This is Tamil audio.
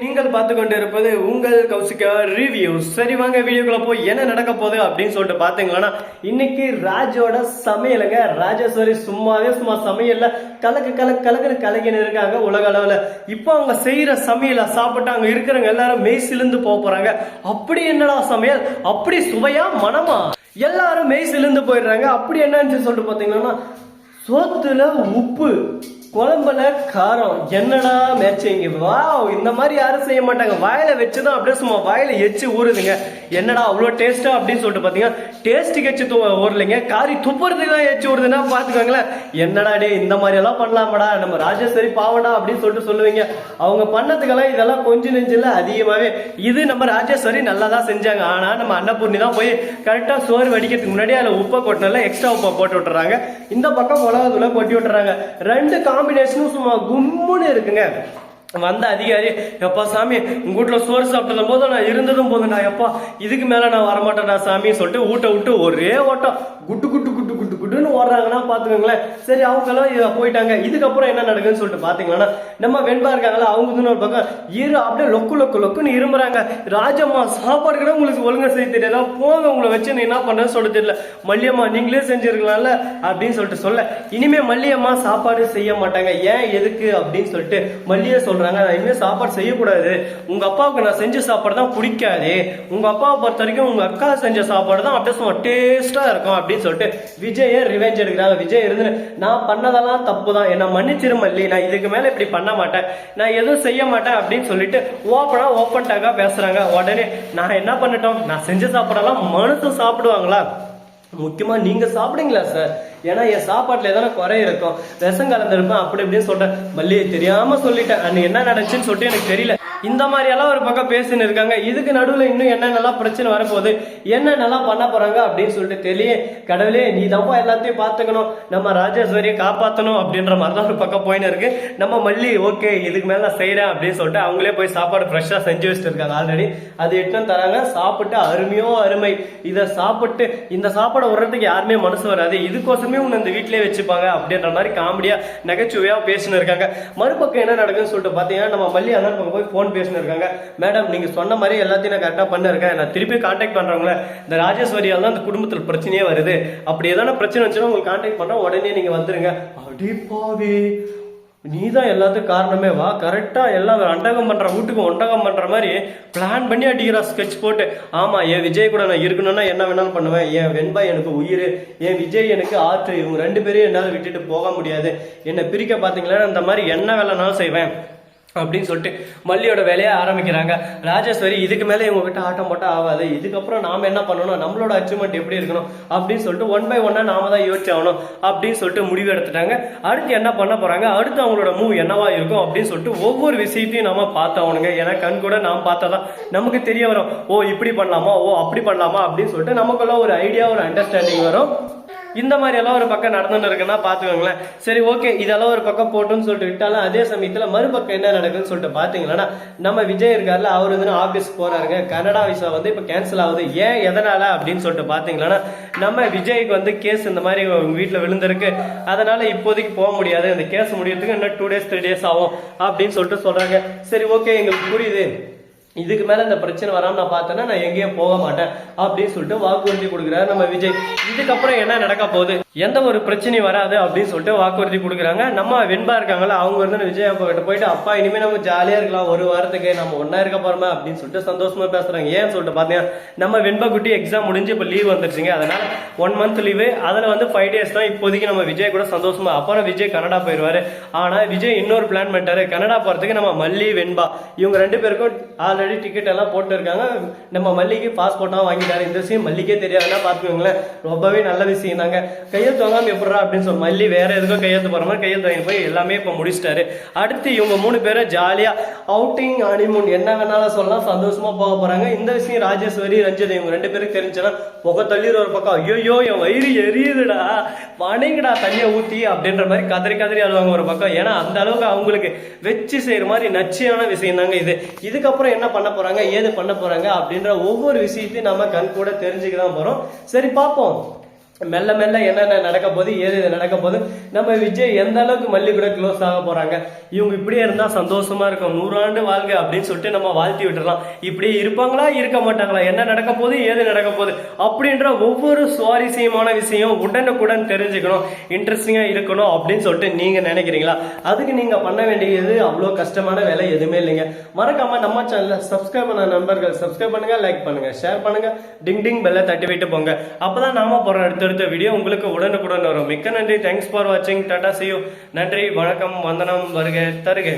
நீங்கள் பார்த்து கொண்டு இருப்பது உங்கள் கௌசிகா ரிவ்யூ சரி வாங்க வீடியோக்குள்ள போய் என்ன நடக்க போகுது அப்படின்னு சொல்லிட்டு பாத்தீங்களா இன்னைக்கு ராஜோட சமையலுங்க. ராஜேஸ்வரி சும்மாவே சும்மா சமையல்ல கலக்கு கலக்கு கலக்குன்னு கலகின்னு இருக்காங்க உலக அளவுல. இப்போ அவங்க செய்யற சமையலை சாப்பிட்டு அங்க இருக்கிறவங்க எல்லாரும் மெய் சிலிந்து போக போறாங்க. அப்படி என்னடா சமையல்? அப்படி சுவையா? மனமா? எல்லாரும் மெய் சிலிந்து போயிடுறாங்க. அப்படி என்னன்னு சொல்லிட்டு பாத்தீங்கன்னா சோத்துல உப்பு. குழம்புல காரம். என்னடா மேட்சிங்க வா இந்த மாதிரி யாரும் செய்ய மாட்டாங்க. வாயில வச்சுதான் அப்படியே சும்மா வாயில எச்சு ஊறுதுங்க. என்னடா அவ்வளோ டேஸ்டா அப்படின்னு சொல்லிட்டு பாத்தீங்கன்னா டேஸ்ட்டுக்கு எச்சு தூ ஊறலைங்க. காரி துப்புறதுக்கு தான் எச்சு ஊறுதுன்னா பாத்துக்கோங்களேன். என்னடா டே இந்த மாதிரி எல்லாம் பண்ணலாமாடா? நம்ம ராஜேஸ்வரி பாவடா அப்படின்னு சொல்லிட்டு சொல்லுவீங்க. அவங்க பண்ணதுக்கெல்லாம் இதெல்லாம் கொஞ்சம் நெஞ்சில் அதிகமாவே. இது நம்ம ராஜேஸ்வரி நல்லா தான் செஞ்சாங்க. ஆனா நம்ம அன்னபூர்ணி தான் போய் கரெக்டா சோறு வடிக்கிறதுக்கு முன்னாடி அதுல உப்பை கொட்டினால எக்ஸ்ட்ரா உப்பை போட்டு விட்டுறாங்க. இந்த பக்கம் மிளகாத்தூளை கொட்டி விட்டுறாங்க. ரெண்டு காம்பினேஷனும் சும்மா கும்முன்னு இருக்குங்க. வந்த அதிகாரி எப்பா சாமி உங்க வீட்டுல சோறு சாப்பிட்டதும் போது நான் இருந்ததும் போதும்டா எப்பா இதுக்கு மேல நான் வரமாட்டேன்டா சாமி சொல்லிட்டு ஊட்ட விட்டு ஒரே ஓட்டம். குட்டு குட்டு குட்டு ஓடுறாங்கன்னா பாத்துக்கோங்களேன் சரி அவங்களும் போயிட்டாங்க. இதுக்கப்புறம் என்ன நடக்குதுன்னு சொல்லிட்டு பாத்தீங்கன்னா நம்ம வெண்பா இருக்காங்களா அவங்க ஒரு பக்கம் இரு அப்படியே லொக்கு லொக்கு லொக்குன்னு இருமுறாங்க. ராஜம்மா சாப்பாடு கூட உங்களுக்கு ஒழுங்கா செய்ய தெரியல. போங்க உங்களை வச்சு நீ என்ன பண்றேன்னு சொல்ல தெரியல. மல்லியம்மா நீங்களே செஞ்சிருக்கலாம்ல அப்படின்னு சொல்லிட்டு சொல்ல. இனிமே மல்லியம்மா சாப்பாடு செய்ய மாட்டாங்க. ஏன் எதுக்கு அப்படின்னு சொல்லிட்டு மல்லியே சொல்றாங்க. இனிமேல் இனிமே சாப்பாடு செய்யக்கூடாது. உங்க அப்பாவுக்கு நான் செஞ்ச சாப்பாடு தான் பிடிக்காது. உங்க அப்பாவை பொறுத்த வரைக்கும் உங்க அக்கா செஞ்ச சாப்பாடு தான் அப்படியே சும்மா டேஸ்டா இருக்கும் அப்படின்னு சொல்லிட்டு விஜய ரிவெஞ்ச் எடுக்கிறாங்க. விஜய் இருந்து நான் பண்ணதெல்லாம் தப்பு தான் என்ன மன்னிச்சிரு மல்லி நான் இதுக்கு மேல இப்படி பண்ண மாட்டேன். நான் எதுவும் செய்ய மாட்டேன் அப்படின்னு சொல்லிட்டு ஓப்பனா ஓப்பன் டாக்கா பேசுறாங்க. உடனே நான் என்ன பண்ணிட்டோம்? நான் செஞ்ச சாப்பாடெல்லாம் மனுஷன் சாப்பிடுவாங்களா? முக்கியமா நீங்க சாப்பிடுங்களா சார் ஏன்னா என் சாப்பாட்டில் எதனா குறை இருக்கும் விஷம் கலந்துருப்பேன் அப்படி இப்படின்னு சொல்றேன் மல்லியை தெரியாம சொல்லிட்டேன். அன்னைக்கு என்ன நடந்துச்சுன்னு சொல்லிட்டு எனக்கு தெரியல. இந்த மாதிரி எல்லாம் ஒரு பக்கம் பேசின்னு இருக்காங்க. இதுக்கு நடுவில் இன்னும் என்னென்னலாம் பிரச்சனை வரப்போகுது என்னென்னலாம் பண்ண போறாங்க அப்படின்னு சொல்லிட்டு தெரிய கடவுளே நீ தப்பா எல்லாத்தையும் பார்த்துக்கணும். நம்ம ராஜேஸ்வரியை காப்பாற்றணும் அப்படின்ற மாதிரி தான் ஒரு பக்கம் போயின்னு இருக்கு. நம்ம மல்லி ஓகே இதுக்கு மேலே நான் செய்கிறேன் அப்படின்னு சொல்லிட்டு அவங்களே போய் சாப்பாடு ஃப்ரெஷ்ஷாக செஞ்சு வச்சுட்டு இருக்காங்க ஆல்ரெடி அது எட்டுன்னு தராங்க. சாப்பிட்டு அருமையோ அருமை. இதை சாப்பிட்டு இந்த சாப்பாடை விடுறதுக்கு யாருமே மனசு வராது. இதுக்கோசமே உன்னை இந்த வீட்டிலே வச்சுப்பாங்க அப்படின்ற மாதிரி காமெடியா நகைச்சுவையா பேசினு இருக்காங்க. மறுபக்கம் என்ன நடக்குதுன்னு சொல்லிட்டு பாத்தீங்கன்னா நம்ம மல்லி அண்ணன் பக்கம் போய் ஃபோன் பேசின்னு இருக்காங்க. மேடம் நீங்க சொன்ன மாதிரி எல்லாத்தையும் நான் கரெக்டா பண்ணிருக்கேன். நான் திருப்பி கான்டாக்ட் பண்றவங்கள இந்த ராஜேஸ்வரியால் தான் அந்த குடும்பத்தில் பிரச்சனையே வருது. அப்படி எதனா பிரச்சனை வந்துச்சுன்னா உங்களுக்கு கான்டாக்ட் பண்றேன். உடனே நீங்க வந்துருங்க. அடிப்பாவே நீ தான் எல்லாத்துக்கும் காரணமே வா கரெக்டாக எல்லாம் அண்டகம் பண்ணுற வீட்டுக்கும் ஒண்டகம் பண்ணுற மாதிரி பிளான் பண்ணி அடிக்கிறா ஸ்கெட்ச் போட்டு ஆமாம் என் விஜய் கூட நான் இருக்கணும்னா என்ன வேணாலும் பண்ணுவேன். என் வெண்பா எனக்கு உயிர் என் விஜய் எனக்கு ஆற்று இவங்க ரெண்டு பேரையும் என்னால் விட்டுட்டு போக முடியாது. என்னை பிரிக்க பார்த்தீங்களா இந்த மாதிரி என்ன வேலைனாலும் செய்வேன். அப்படின்னு சொல்லிட்டு மல்லியோட வேலையை ஆரம்பிக்கிறாங்க. ராஜேஸ்வரி இதுக்கு மேலே இவங்ககிட்ட ஆட்டம் போட்டா ஆகாது. இதுக்கப்புறம் நாம் என்ன பண்ணணும்? நம்மளோட அச்சீவ்மெண்ட் எப்படி இருக்கணும்? அப்படின்னு சொல்லிட்டு ஒன் பை ஒன்னாக நாம தான் யோசிச்சு ஆகணும் அப்படின்னு சொல்லிட்டு முடிவு எடுத்துட்டாங்க. அடுத்து என்ன பண்ண போகிறாங்க அடுத்து அவங்களோட மூவ் என்னவா இருக்கும் அப்படின்னு சொல்லிட்டு ஒவ்வொரு விஷயத்தையும் நம்ம பார்த்தாகணுங்க ஏன்னா கண் கூட நாம் பார்த்தாதான் நமக்கு தெரிய வரும். ஓ இப்படி பண்ணலாமா? ஓ அப்படி பண்ணலாமா? அப்படின்னு சொல்லிட்டு நமக்குள்ள ஒரு ஐடியா ஒரு அண்டர்ஸ்டாண்டிங் வரும். இந்த மாதிரி எல்லாம் ஒரு பக்கம் நடந்துன்னு இருக்குன்னா பாத்துக்கோங்களேன் சரி ஓகே இதெல்லாம் ஒரு பக்கம் போட்டுன்னு சொல்லிட்டு விட்டாலும் அதே சமயத்துல மறுபக்கம் என்ன நடக்குதுன்னு சொல்லிட்டு பாத்தீங்கன்னா நம்ம விஜய் இருக்காருல அவர் வந்து ஆபீஸ் போறாருங்க. கனடா விசா வந்து இப்ப கேன்சல் ஆகுது. ஏன் எதனால அப்படின்னு சொல்லிட்டு பாத்தீங்கன்னா நம்ம விஜய்க்கு வந்து கேஸ் இந்த மாதிரி வீட்டில் வீட்டுல விழுந்திருக்கு. அதனால இப்போதைக்கு போக முடியாது. இந்த கேஸ் முடியறதுக்கு இன்னும் டூ டேஸ் த்ரீ டேஸ் ஆகும் அப்படின்னு சொல்லிட்டு சொல்றாங்க. சரி ஓகே எங்களுக்கு புரியுது. இதுக்கு மேல இந்த பிரச்சனை வராம நான் பார்த்தேன்னா நான் எங்கேயும் போக மாட்டேன் அப்படின்னு சொல்லிட்டு வாக்குறுதி கொடுக்குறாரு நம்ம விஜய். இதுக்கப்புறம் என்ன நடக்க போகுது? எந்த ஒரு பிரச்சனையும் வராது அப்படின்னு சொல்லிட்டு வாக்குறுதி கொடுக்குறாங்க. நம்ம வெண்பா இருக்காங்களா அவங்க வந்து விஜய் அப்பா கிட்ட போயிட்டு அப்பா இனிமே நம்ம ஜாலியா இருக்கலாம் ஒரு வாரத்துக்கு நம்ம ஒன்னா இருக்க போறோமா அப்படின்னு சொல்லிட்டு சந்தோஷமா பேசுறாங்க. ஏன்னு சொல்லிட்டு பாத்தீங்கன்னா நம்ம வெண்பா குட்டி எக்ஸாம் முடிஞ்சு இப்போ லீவ் வந்துருச்சுங்க. அதனால ஒன் மந்த் லீவு அதுல வந்து ஃபைவ் டேஸ் தான் இப்போதைக்கு நம்ம விஜய் கூட சந்தோஷமா அப்புறம் விஜய் கனடா போயிருவாரு. ஆனா விஜய் இன்னொரு பிளான் பண்ணிட்டாரு. கனடா போறதுக்கு நம்ம மல்லி வெண்பா இவங்க ரெண்டு பேருக்கும் ஆல்ரெடி டிக்கெட் எல்லாம் போட்டு இருக்காங்க. நம்ம மல்லிக்கு பாஸ்போர்ட்டாக வாங்கிட்டாரு. இந்த விஷயம் மல்லிக்கே தெரியாதுன்னா பாத்துக்கோங்களேன் ரொம்பவே நல்ல விஷயம் தாங்க கையெழுத்து வாங்காமல் எப்படா அப்படின்னு சொல்லி மல்லி வேற எதுக்கும் கையெழுத்து போகிற மாதிரி கையெழுத்து வாங்கி போய் எல்லாமே இப்போ முடிச்சிட்டாரு. அடுத்து இவங்க மூணு பேரும் ஜாலியாக அவுட்டிங் ஹனிமூன் என்ன வேணாலும் சொல்லலாம் சந்தோஷமா போக போறாங்க. இந்த விஷயம் ராஜேஸ்வரி ரஞ்சித் இவங்க ரெண்டு பேருக்கு தெரிஞ்சுன்னா புகை தள்ளிடுற ஒரு பக்கம் ஐயோ என் வயிறு எரியுதுடா வணங்கடா தண்ணியை ஊத்தி அப்படின்ற மாதிரி கதறி கதறி அழுவாங்க ஒரு பக்கம். ஏன்னா அந்த அளவுக்கு அவங்களுக்கு வச்சு செய்யற மாதிரி நச்சியான விஷயம் தாங்க இது. இதுக்கப்புறம் என்ன பண்ண போறாங்க ஏது பண்ண போறாங்க அப்படின்ற ஒவ்வொரு விஷயத்தையும் நம்ம கண் கூட தெரிஞ்சுக்க தான் போறோம். சரி பார்ப்போம். மெல்ல மெல்ல என்னென்ன நடக்க போது ஏது இது நடக்க போது நம்ம விஜய் எந்த அளவுக்கு மல்லி கூட க்ளோஸ் ஆக போறாங்க இவங்க இப்படியே இருந்தா சந்தோஷமா இருக்கும் நூறாண்டு வாழ்க அப்படின்னு சொல்லிட்டு நம்ம வாழ்த்தி விட்டுறலாம். இப்படி இருப்பாங்களா இருக்க மாட்டாங்களா என்ன நடக்க போகுது ஏது நடக்க போகுது அப்படின்ற ஒவ்வொரு சுவாரஸ்யமான விஷயம் உடனுக்குடன் தெரிஞ்சுக்கணும் இன்ட்ரெஸ்டிங்கா இருக்கணும் அப்படின்னு சொல்லிட்டு நீங்க நினைக்கிறீங்களா? அதுக்கு நீங்க பண்ண வேண்டியது அவ்வளோ கஷ்டமான வேலை எதுவுமே இல்லைங்க. மறக்காம நம்ம சேனல்ல சப்ஸ்கிரைப் பண்ண நண்பர்கள் சப்ஸ்கிரைப் பண்ணுங்க லைக் பண்ணுங்க ஷேர் பண்ணுங்க டிங் டிங் பெல்ல தட்டி விட்டு போங்க. அப்பதான் நாம போற அடுத்தடுத்த வீடியோ உங்களுக்கு உடனுக்குடன் வரும். மிக்க நன்றி. தேங்க்ஸ் ஃபார் வாட்சிங் டாடா சியூ நன்றி வணக்கம் வந்தனம் வருக தருகை.